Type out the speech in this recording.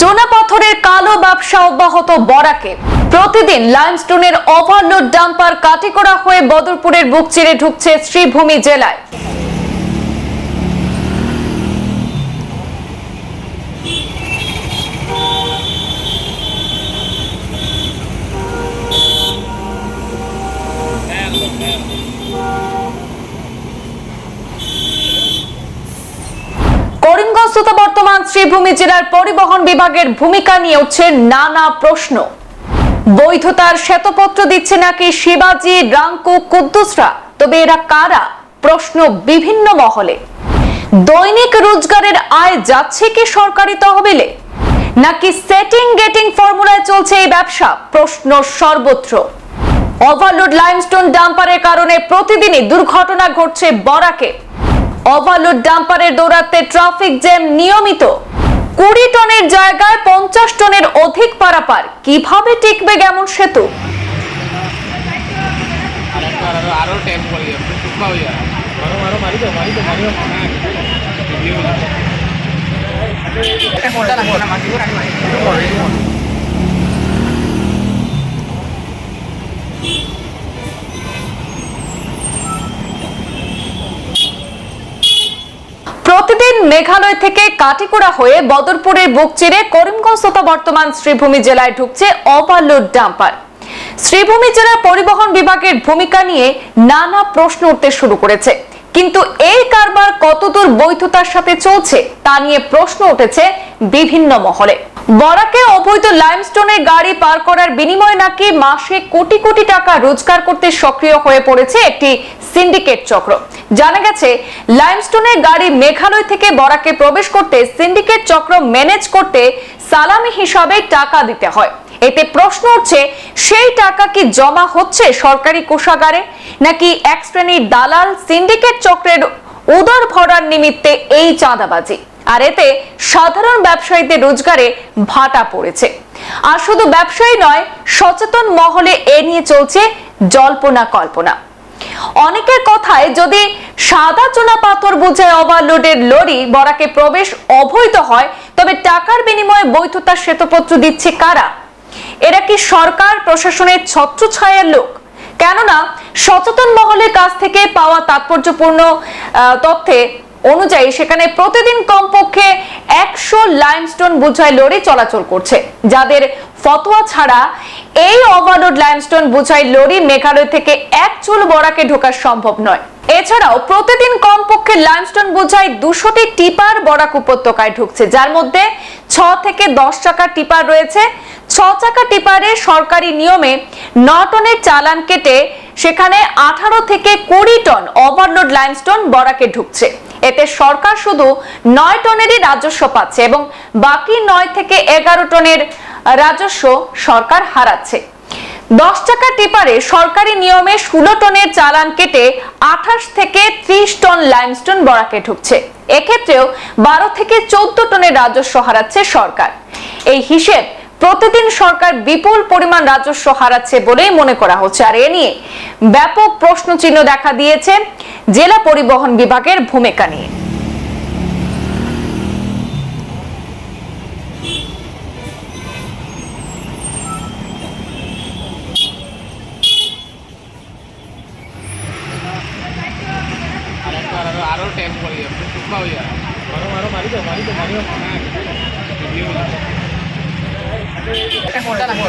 চোনা পাথরের কালো ব্যবসা অব্যাহত বরাকে। প্রতিদিন লাইমস্টোনের ওভারলোড ডাম্পার কাটিকড়া হয়ে বদরপুরের বুক চিরে ঢুকছে শ্রীভূমি জেলায়। করিমগঞ্জ বর্তমান শ্রীভূমি জেলার পরিবহন বিভাগের ভূমিকা নিয়ে উঠছে নানা প্রশ্ন। বৈধতার শ্বেতপত্র দিচ্ছে নাকি শিবাজি, রাঙ্কু, কুদ্দুসরা? তবে এরা কারা? প্রশ্ন বিভিন্ন মহলে। দৈনিক রোজগারের আয় যাচ্ছে কি সরকারি তহবিলে? নাকি সেটিং গেটিং ফর্মুলায় চলছে এই ব্যবসা? প্রশ্ন সর্বত্র। ওভারলোড লাইমস্টোন ডাম্পারের কারণে প্রতিদিনই দুর্ঘটনা ঘটছে বরাকে। ওভারলোড ডাম্পারের দৌরাত্মে ট্রাফিক জ্যাম নিয়মিত। কুড়ি টনের জায়গায় পঞ্চাশ টনের অধিক পারাপার। কীভাবে টিকবে এমন সেতু? আর প্রতিদিন মেঘালয় থেকে কাটিকুড়া হয়ে বদরপুরের বুক চিরে করিমগঞ্জ তথা বর্তমান শ্রীভূমি জেলায় ঢুকছে ওভারলোড ডাম্পার। শ্রীভূমি জেলার পরিবহন বিভাগের ভূমিকা নিয়ে নানা প্রশ্ন উঠতে শুরু করেছে। কিন্তু এই কারবার কতদূর বৈধতার সাথে চলছে তা নিয়ে প্রশ্ন উঠেছে বিভিন্ন মহলে। বরাকে অবৈধ লাইমস্টোনের গাড়ি পার করার বিনিময়ে নাকি মাসে কোটি কোটি টাকা রোজগার করতে সক্রিয় হয়ে পড়েছে একটি সিন্ডিকেট চক্র। জানা গেছে লাইমস্টোনের গাড়ি মেঘালয় থেকে বরাকে প্রবেশ করতে সিন্ডিকেট চক্র ম্যানেজ করতে সালামি হিসাবে টাকা দিতে হয়। এতে প্রশ্ন উঠছে, সেই টাকা কি জমা হচ্ছে সরকারি কোষাগারে? নাকি এক শ্রেণির দালাল সিন্ডিকেট চক্রের উদর ভরার নিমিত্তে এই চাঁদাবাজি? আর এতে সাধারণ ব্যবসায়ীদের রোজগারে ভাটা পড়েছে। আর শুধু ব্যবসায়ী নয়, সচেতন মহলে এ নিয়ে চলছে জল্পনা কল্পনা অনেকের কথায় যদি সাদা চুনা পাথর বোঝায় ওভারলোডের লরি বরাকে প্রবেশ অবৈধ হয়, তবে টাকার বিনিময়ে বৈধতার শ্বেতপত্র দিচ্ছে কারা? এরা কি সরকার, প্রশাসনের ছত্রছায়ার লোক? কেননা সচেতন মহলের কাছ থেকে পাওয়া তাৎপর্যপূর্ণ তথ্যে অনুযায়ী সেখানে প্রতিদিন কমপক্ষে একশো লাইমস্টোন বোঝাই লরি চলাচল করছে, যাদের ফতোয়া ছাড়া এই ওভারলোড লাইমস্টোন বোঝাই লরি মেঘালয় থেকে এক চুল বরাকে ঢোকা সম্ভব নয়। এছাড়াও প্রতিদিন কমপক্ষে লাইমস্টোন বোঝাই দুশোটি টিপার বরাক উপত্যকায় ঢুকছে, যার মধ্যে ছ থেকে দশ চাকা টিপার রয়েছে। ছ চাকা টিপারে সরকারি নিয়মে ন টনের চালান কেটে সেখানে আঠারো থেকে কুড়ি টন ওভারলোড লাইমস্টোন বরাকে ঢুকছে। এতে সরকার শুধু নয় টনেরই রাজস্ব পাচ্ছে এবং বাকি নয় থেকে এগারো টনের রাজস্ব সরকার হারাচ্ছে। দশ টাকা টিপারে সরকারি নিয়মে ষোলো টনের চালান কেটে আঠাশ থেকে ত্রিশ টন লাইমস্টোন বরাকে ঢুকছে। এক্ষেত্রেও বারো থেকে চোদ্দ টনের রাজস্ব হারাচ্ছে সরকার। এই হিসেব প্রতিদিন সরকার বিপুল পরিমাণ রাজস্ব হারাচ্ছে বলেই মনে করা হচ্ছে। আর এ নিয়ে ব্যাপক প্রশ্নচিহ্ন দেখা দিয়েছে জেলা পরিবহন বিভাগের ভূমিকা নিয়ে। ટેક્સ મળી જશે ટૂંકમાં આવી મારો મારો મારી દો મારી દો મારી દો મોટા રાખો